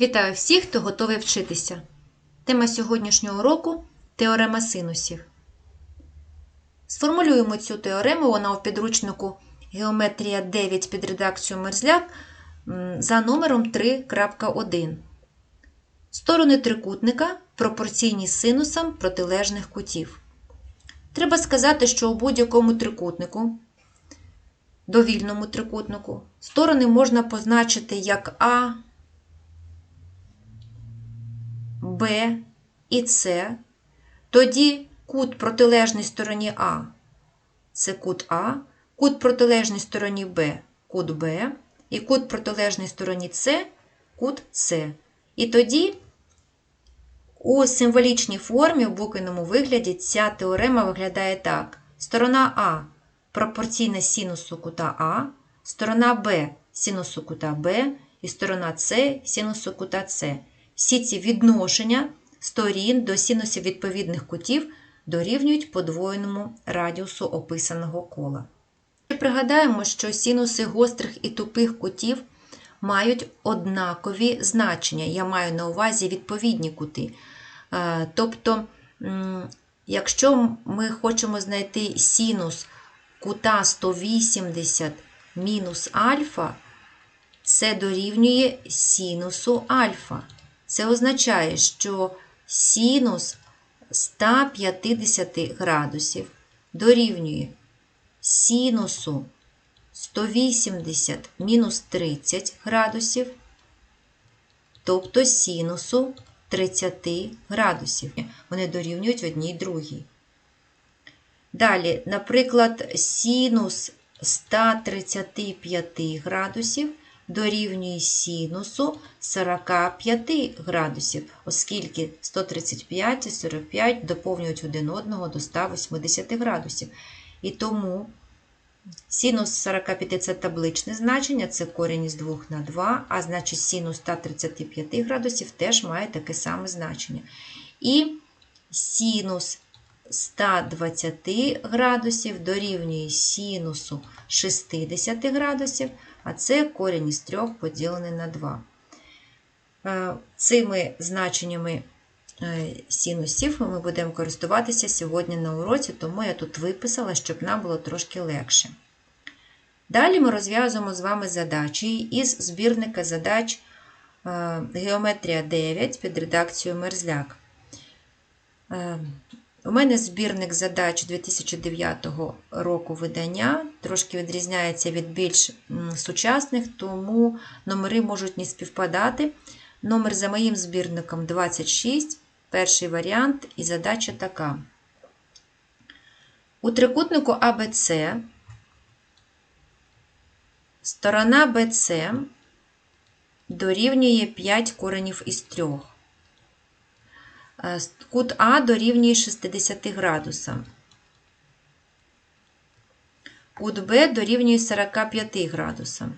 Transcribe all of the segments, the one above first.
Вітаю всіх, хто готовий вчитися. Тема сьогоднішнього уроку теорема синусів. Сформулюємо цю теорему, вона у підручнику Геометрія 9 під редакцією Мерзляк за номером 3.1. Сторони трикутника пропорційні синусам протилежних кутів. Треба сказати, що у будь-якому трикутнику, довільному трикутнику, сторони можна позначити як А, Б і С, тоді кут протилежній стороні А це кут А, кут протилежній стороні Б кут Б, і кут протилежній стороні С кут С. І тоді у символічній формі в буквенному вигляді ця теорема виглядає так: сторона А пропорційна синусу кута А, сторона Б синусу кута Б і сторона С синусу кута С. Всі ці відношення сторін до синусів відповідних кутів дорівнюють подвоєному радіусу описаного кола. Пригадаємо, що синуси гострих і тупих кутів мають однакові значення. Я маю на увазі відповідні кути. Е, Тобто, якщо ми хочемо знайти синус кута 180 мінус альфа, це дорівнює синусу альфа. Це означає, що синус 150 градусів дорівнює синусу 180 мінус 30 градусів, тобто синусу 30 градусів. Вони дорівнюють одній другій. Далі, наприклад, синус 135 градусів дорівнює синусу 45 градусів, оскільки 135 і 45 доповнюють один одного до 180 градусів. І тому синус 45 це табличне значення, це корінь із 2 на 2, а значить синус 135 градусів теж має таке саме значення. І синус 120 градусів дорівнює синусу 60 градусів, а це корінь із 3 поділений на 2. Е, Цими значеннями е, синусів ми будемо користуватися сьогодні на уроці, тому я тут виписала, щоб нам було трошки легше. Далі ми розв'язуємо з вами задачі із збірника задач е, Геометрія 9 під редакцією Мерзляк. У мене збірник задач 2009 року видання, трошки відрізняється від більш сучасних, тому номери можуть не співпадати. Номер за моїм збірником 26, перший варіант, і задача така. У трикутнику АБЦ сторона БЦ дорівнює 5 коренів із 3. Е, Кут А дорівнює 60 градусам. Кут Б дорівнює 45 градусам.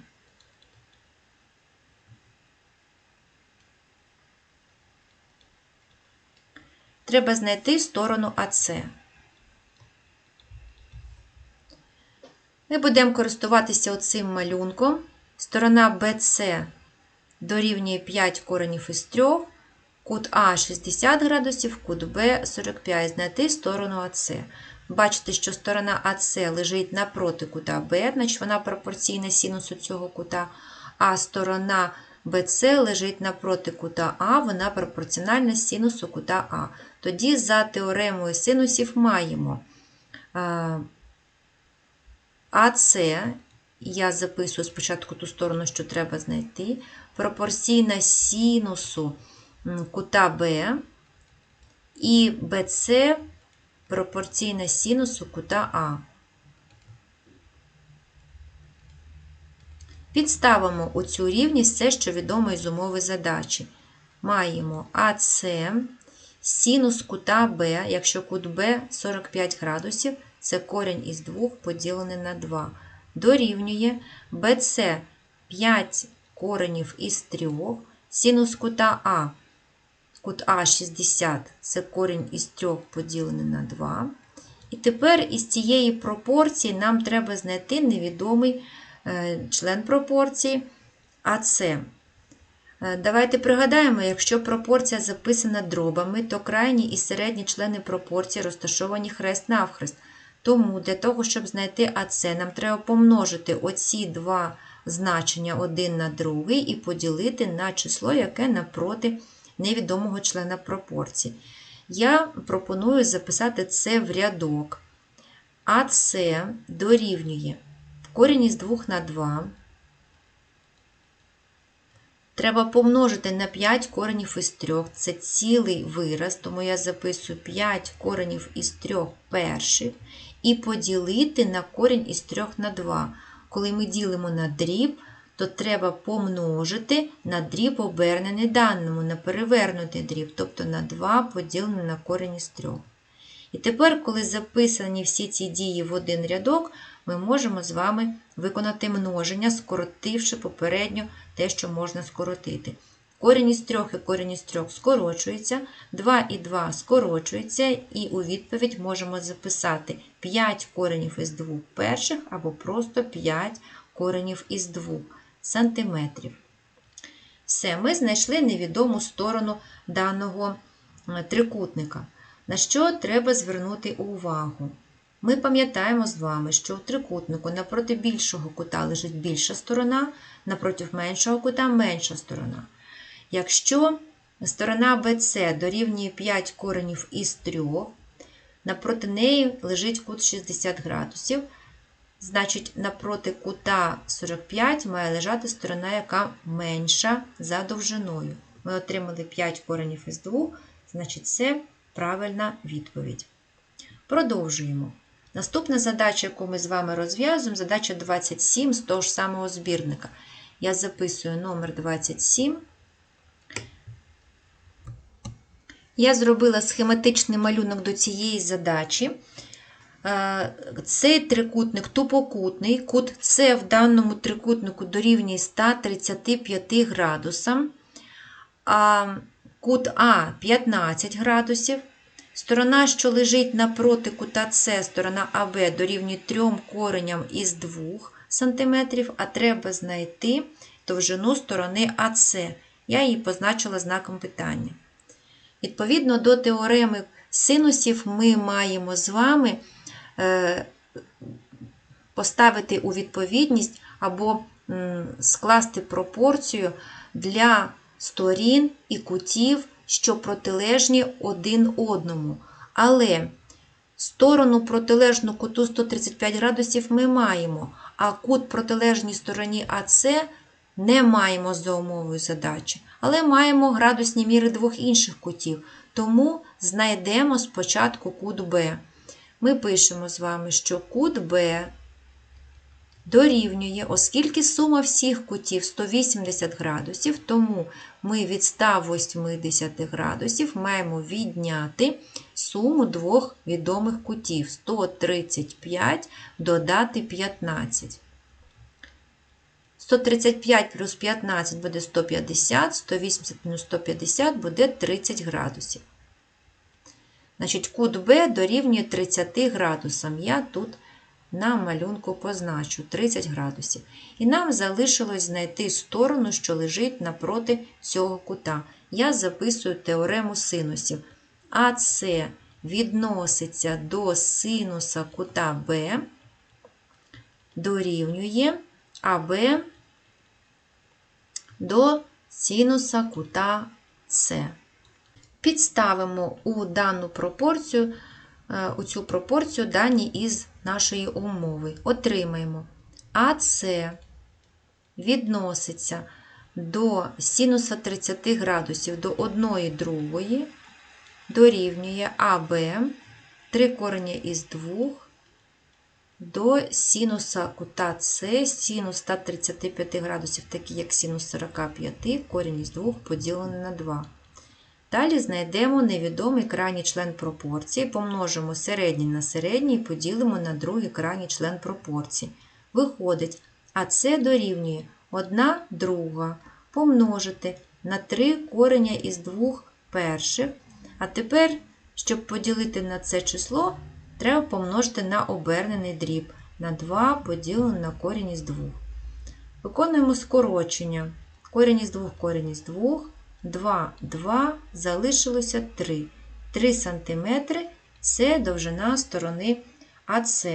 Треба знайти сторону АС. Ми будемо користуватися оцим малюнком. Сторона BC дорівнює 5 коренів із 3, кут А 60 градусів, кут Б 45. Знайти сторону АС. Бачите, що сторона АС лежить напроти кута Б, значить вона пропорційна синусу цього кута, а сторона BC лежить напроти кута А, вона пропорціональна синусу кута А. Тоді за теоремою синусів маємо е, АС, я записую спочатку ту сторону, що треба знайти, пропорційна синусу кута Б, і БЦ пропорційна синусу кута А. Підставимо у цю рівність все, що відомо із умови задачі. Маємо АС синус кута Б, якщо кут Б 45 градусів, це корінь із 2 поділений на 2. Дорівнює БЦ 5 коренів із 3, синус кута А, кут А 60, це корінь із 3 поділений на 2. І тепер із цієї пропорції нам треба знайти невідомий е, член пропорції АС. Е, Давайте пригадаємо, якщо пропорція записана дробами, то крайні і середні члени пропорції розташовані хрест-навхрест. Тому для того, щоб знайти АЦ, нам треба помножити оці два значення один на другий і поділити на число, яке напроти невідомого члена пропорції. Я пропоную записати це в рядок. АЦ дорівнює корінь із 2 на 2. Треба помножити на 5 коренів із 3. Це цілий вираз, тому я записую 5 коренів із 3 перших. І поділити на корінь із 3 на 2. Коли ми ділимо на дріб, то треба помножити на дріб обернений даному, на перевернутий дріб, тобто на 2 поділене на корінь із 3. І тепер, коли записані всі ці дії в один рядок, ми можемо з вами виконати множення, скоротивши попередньо те, що можна скоротити. Корінь із 3 і корінь із 3 скорочується, 2 і 2 скорочується, і у відповідь можемо записати 5 коренів із 2 перших або просто 5 коренів із 2 сантиметрів. Все, ми знайшли невідому сторону даного е, трикутника. На що треба звернути увагу? Ми пам'ятаємо з вами, що у трикутнику напроти більшого кута лежить більша сторона, напроти меншого кута менша сторона. Якщо сторона BC дорівнює 5 коренів із 3, напроти неї лежить кут 60 градусів, значить, напроти кута 45 має лежати сторона, яка менша за довжиною. Ми отримали 5 коренів із 2, значить, це правильна відповідь. Продовжуємо. Наступна задача, яку ми з вами розв'язуємо, задача 27 з того ж самого збірника. Я записую номер 27. Я зробила схематичний малюнок до цієї задачі. Е, Цей трикутник тупокутний, кут С в даному трикутнику дорівнює 135 градусам, а кут А 15 градусів. Сторона, що лежить напроти кута С, сторона АБ дорівнює 3 кореням із 2 см, а треба знайти довжину сторони АС. Я її позначила знаком питання. Відповідно до теореми синусів, ми маємо з вами поставити у відповідність або скласти пропорцію для сторін і кутів, що протилежні один одному. Але сторону протилежну куту 135 градусів ми маємо, а кут протилежній стороні АС не маємо за умовою задачі, але маємо градусні міри двох інших кутів. Тому знайдемо спочатку кут Б. Ми пишемо з вами, що кут Б дорівнює, оскільки сума всіх кутів 180 градусів, тому ми від 180 градусів маємо відняти суму двох відомих кутів 135 додати 15. 135 плюс 15 буде 150, 180 мінус 150 буде 30 градусів. Значить, кут Б дорівнює 30 градусам. Я тут на малюнку позначу 30 градусів. І нам залишилось знайти сторону, що лежить напроти цього кута. Я записую теорему синусів. АС відноситься до синуса кута Б, дорівнює АБ до синуса кута С. Підставимо у дану пропорцію, у цю пропорцію дані із нашої умови. Отримаємо АС відноситься до синуса 30 градусів до 1 другої, дорівнює АБ 3 корення із 2 до синуса кута С, синус 135 градусів, такий як синус 45, корінь із 2 поділений на 2. Далі знайдемо невідомий крайній член пропорції, помножимо середній на середній і поділимо на другий крайній член пропорції. Виходить, АС дорівнює 1 друга помножити на 3 кореня із 2 перших. А тепер, щоб поділити на це число, треба помножити на обернений дріб на 2 поділене на корінь із 2. Виконуємо скорочення. Корінь із 2, корінь із 2, 2, 2, залишилося 3. 3 см це довжина сторони АС.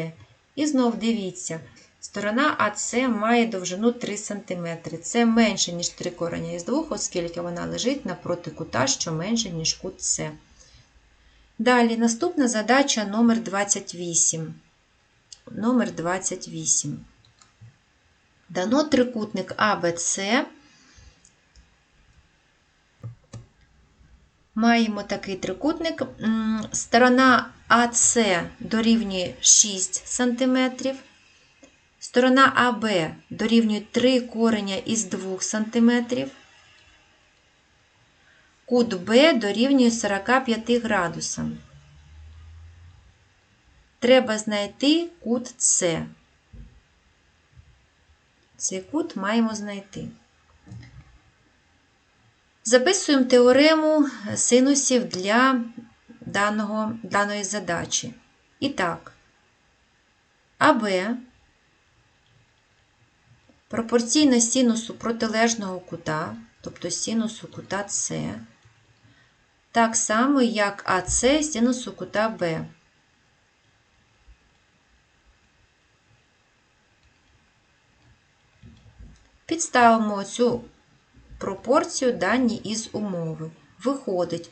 І знов дивіться, сторона АС має довжину 3 см. Це менше, ніж 3 корення із 2, оскільки вона лежить напроти кута, що менше, ніж кут С. Далі, наступна задача номер 28. Номер 28. Дано трикутник АБЦ. Маємо такий трикутник. Сторона АС дорівнює 6 см. Сторона АБ дорівнює 3 кореня із 2 см. Кут Б дорівнює 45 градусам. Треба знайти кут С. Цей кут маємо знайти. Записуємо теорему синусів для даного, даної задачі. І так, АБ пропорційно синусу протилежного кута, тобто синусу кута С, так само, як АС синусу кута Б. Підставимо цю пропорцію дані із умови. Виходить,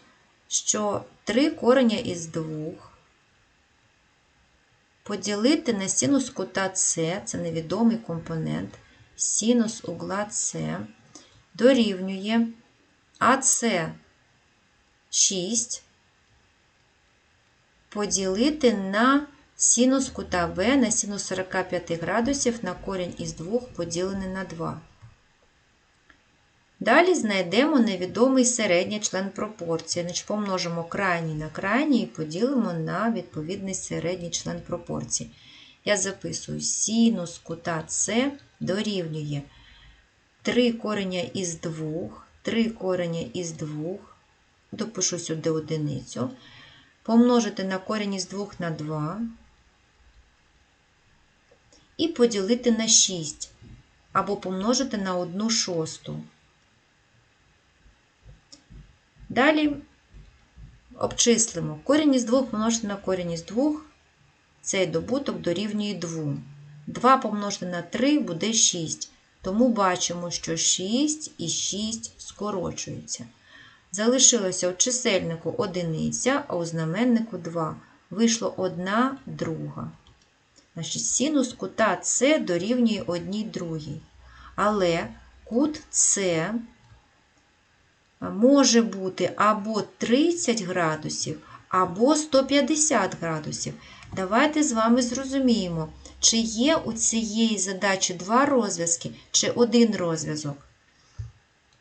що 3 кореня із 2 поділити на синус кута С, це невідомий компонент, синус угла С дорівнює АС 6 поділити на синус кута Б на синус 45 градусів на корінь із 2 поділений на 2. Далі знайдемо невідомий середній член пропорції. Значить, помножимо крайній на крайній і поділимо на відповідний середній член пропорції. Я записую синус кута С дорівнює 3 кореня із 2, 3 кореня із 2, допишу сюди одиницю, помножити на корінь із 2 на 2 і поділити на 6, або помножити на 1 шосту. Далі обчислимо корінь із 2 помножити на корінь із 2, цей добуток дорівнює 2. 2 помножити на 3 буде 6. Тому бачимо, що 6 і 6 скорочуються. Залишилося у чисельнику одиниця, а у знаменнику 2. Вийшло 1 друга. Значить, синус кута С дорівнює 1 другій. Але кут С може бути або 30 градусів, або 150 градусів. Давайте з вами зрозуміємо, чи є у цієї задачі два розв'язки, чи один розв'язок.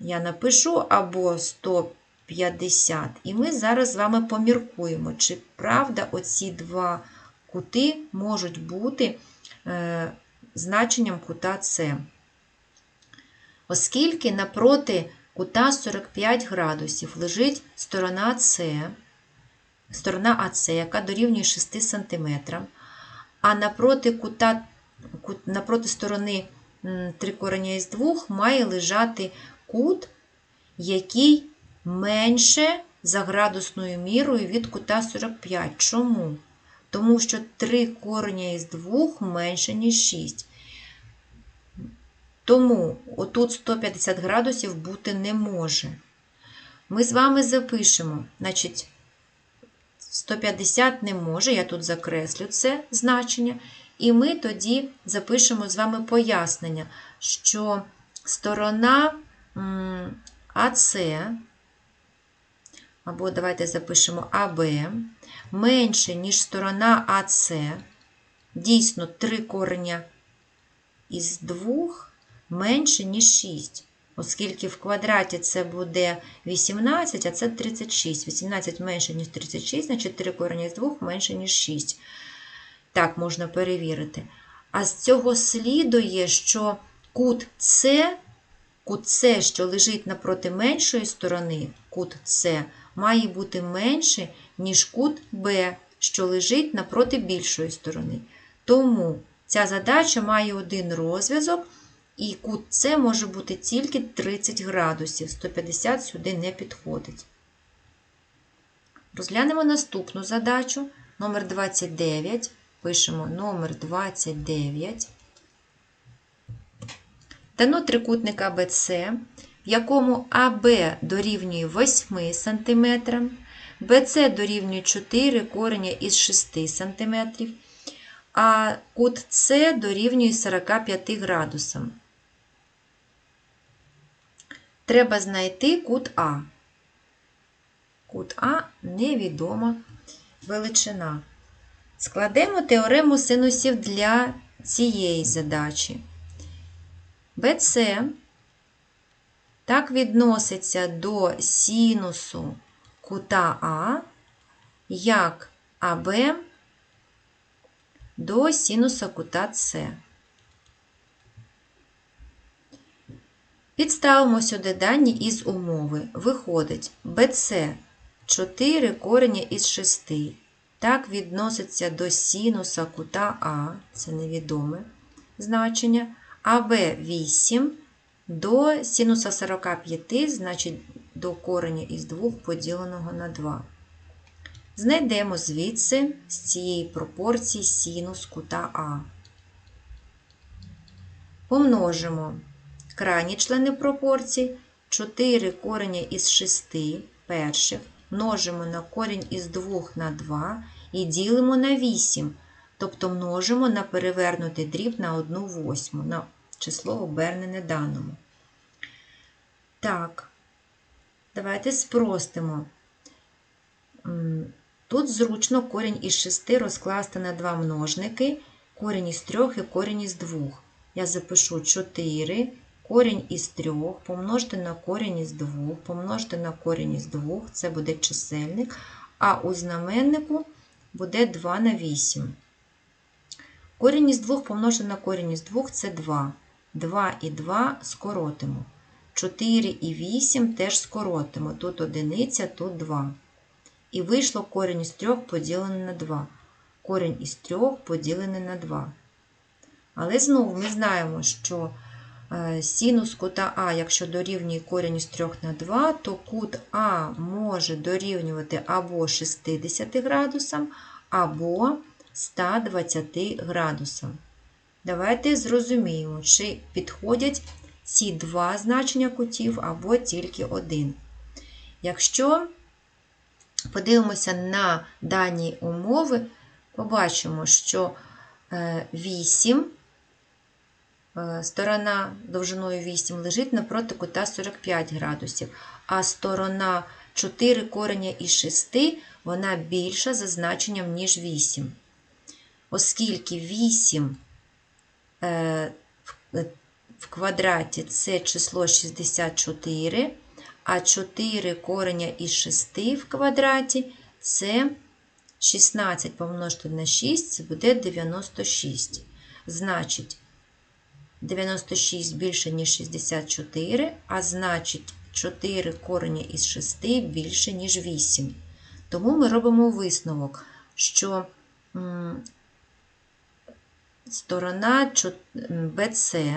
Я напишу або 150, і ми зараз з вами поміркуємо, чи правда оці два кути можуть бути е, значенням кута С. Оскільки напроти кута 45 градусів лежить сторона С, сторона АС, яка дорівнює 6 см, а напроти кута, напроти сторони 3 кореня із 2 має лежати кут, який менше за градусною мірою від кута 45. Чому? Тому що 3 кореня із 2 менше, ніж 6. Тому отут 150 градусів бути не може. Ми з вами запишемо, значить, 150 не може, я тут закреслю це значення. І ми тоді запишемо з вами пояснення, що сторона АС, або давайте запишемо АБ, менше, ніж сторона АС, дійсно 3 корення із 2 менше, ніж 6. Оскільки в квадраті це буде 18, а це 36. 18 менше, ніж 36, значить 3 корення з 2 менше, ніж 6. Так, можна перевірити. А з цього слідує, що кут С, кут С, що лежить напроти меншої сторони, кут С, має бути менше, ніж кут Б, що лежить напроти більшої сторони. Тому ця задача має один розв'язок. І кут С може бути тільки 30 градусів. 150 сюди не підходить. Розглянемо наступну задачу. Номер 29. Пишемо номер 29. Дано трикутник АБЦ, в якому АБ дорівнює 8 см, БЦ дорівнює 4 кореня із 6 см, а кут С дорівнює 45 градусам. Треба знайти кут А. Кут А невідома величина. Складемо теорему синусів для цієї задачі. БЦ так відноситься до синусу кута А, як АБ до синуса кута С. Підставимо сюди дані із умови. Виходить BC 4 корення із 6. Так відноситься до синуса кута А, це невідоме значення, АБ 8 до синуса 45, значить до кореня із 2 поділеного на 2. Знайдемо звідси з цієї пропорції синус кута А. Помножимо крайні члени пропорцій 4 кореня із 6 перших, множимо на корінь із 2 на 2 і ділимо на 8, тобто множимо на перевернутий дріб на 1 восьму, на число обернене даному. Так, давайте спростимо. Тут зручно корінь із 6 розкласти на два множники, корінь із 3 і корінь із 2. Я запишу 4, корінь із 3 помножити на корінь із 2, помножити на корінь із 2, це буде чисельник, а у знаменнику буде 2 на 8. Корінь із 2 помножити на корінь із 2 це 2. 2 і 2 скоротимо. 4 і 8 теж скоротимо. Тут одиниця, тут 2. І вийшло корінь із 3 поділене на 2. Корінь із 3 поділене на 2. Але знову ми знаємо, що синус кута А, якщо дорівнює корінь із 3 на 2, то кут А може дорівнювати або 60 градусам, або 120 градусам. Давайте зрозуміємо, чи підходять ці два значення кутів або тільки один. Якщо подивимося на дані умови, побачимо, що 8, е, сторона довжиною 8 лежить напроти кута 45 градусів, а сторона 4 кореня із 6 вона більша за значенням, ніж 8. Оскільки 8 е, в квадраті це число 64, а 4 кореня із 6 в квадраті це 16 помножити на 6, це буде 96. Значить, 96 більше, ніж 64, а значить, 4 корення із 6 більше, ніж 8. Тому ми робимо висновок, що сторона BC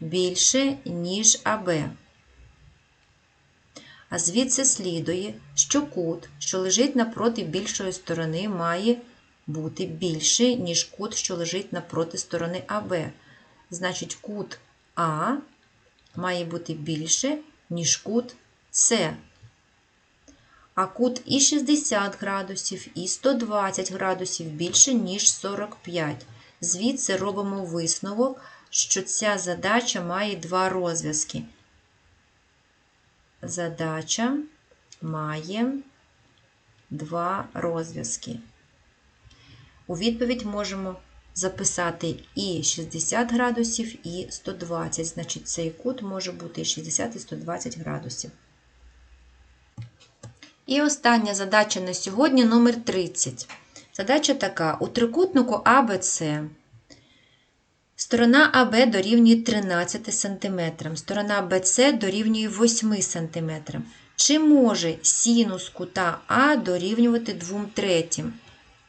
більше, ніж АБ. А звідси слідує, що кут, що лежить напроти більшої сторони, має бути більший, ніж кут, що лежить напроти сторони АБ. Значить, кут А має бути більше, ніж кут С. А кут і 60 градусів, і 120 градусів більше, ніж 45. Звідси робимо висновок, що ця задача має два розв'язки. Задача має два розв'язки. У відповідь можемо записати і 60 градусів, і 120. Значить, цей кут може бути і 60 і 120 градусів. І остання задача на сьогодні номер 30. Задача така: у трикутнику АБЦ Сторона АБ дорівнює 13 см, сторона БЦ дорівнює 8 см. Чи може синус кута А дорівнювати 2 третім?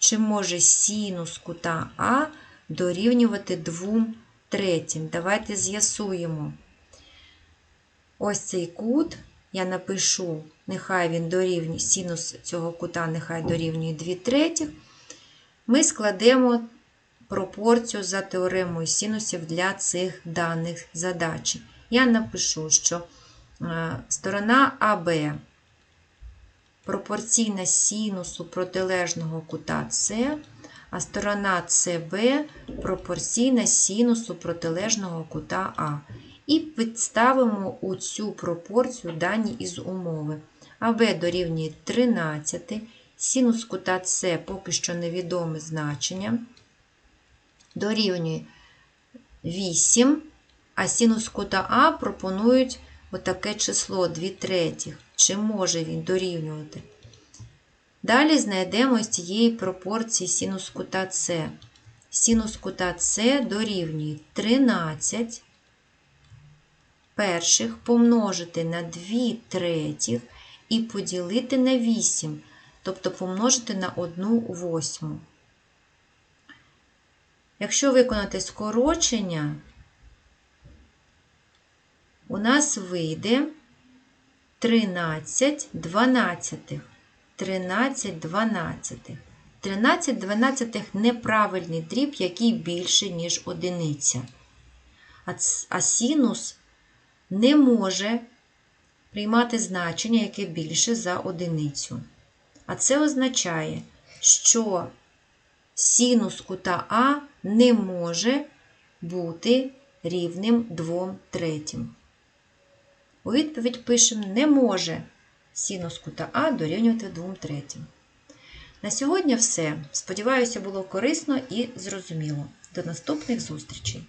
Чи може синус кута А дорівнювати 2 третім. Давайте з'ясуємо. Ось цей кут я напишу, нехай він дорівнює, синус цього кута нехай дорівнює 2 третіх. Ми складемо пропорцію за теоремою синусів для цих даних задач. Я напишу, що е, сторона АБ пропорційна синусу протилежного кута С, а сторона СБ пропорційна синусу протилежного кута А. І підставимо у цю пропорцію дані із умови. АБ дорівнює 13, синус кута С поки що невідоме значення, дорівнює 8, а синус кута А пропонують отаке число 2 третіх. Чи може він дорівнювати? Далі знайдемо з цієї пропорції синус кута С. Синус кута С дорівнює 13 перших помножити на 2 третіх і поділити на 8, тобто помножити на 1 восьму. Якщо виконати скорочення, у нас вийде 13 дванадцятих. 13 дванадцятих. 13 дванадцятих – неправильний дріб, який більше, ніж одиниця. А, синус не може приймати значення, яке більше за одиницю. А це означає, що синус кута А не може бути рівним 2 третім. У відповідь пишемо не може синус кута А дорівнювати 2 третім. На сьогодні все. Сподіваюся, було корисно і зрозуміло. До наступних зустрічей!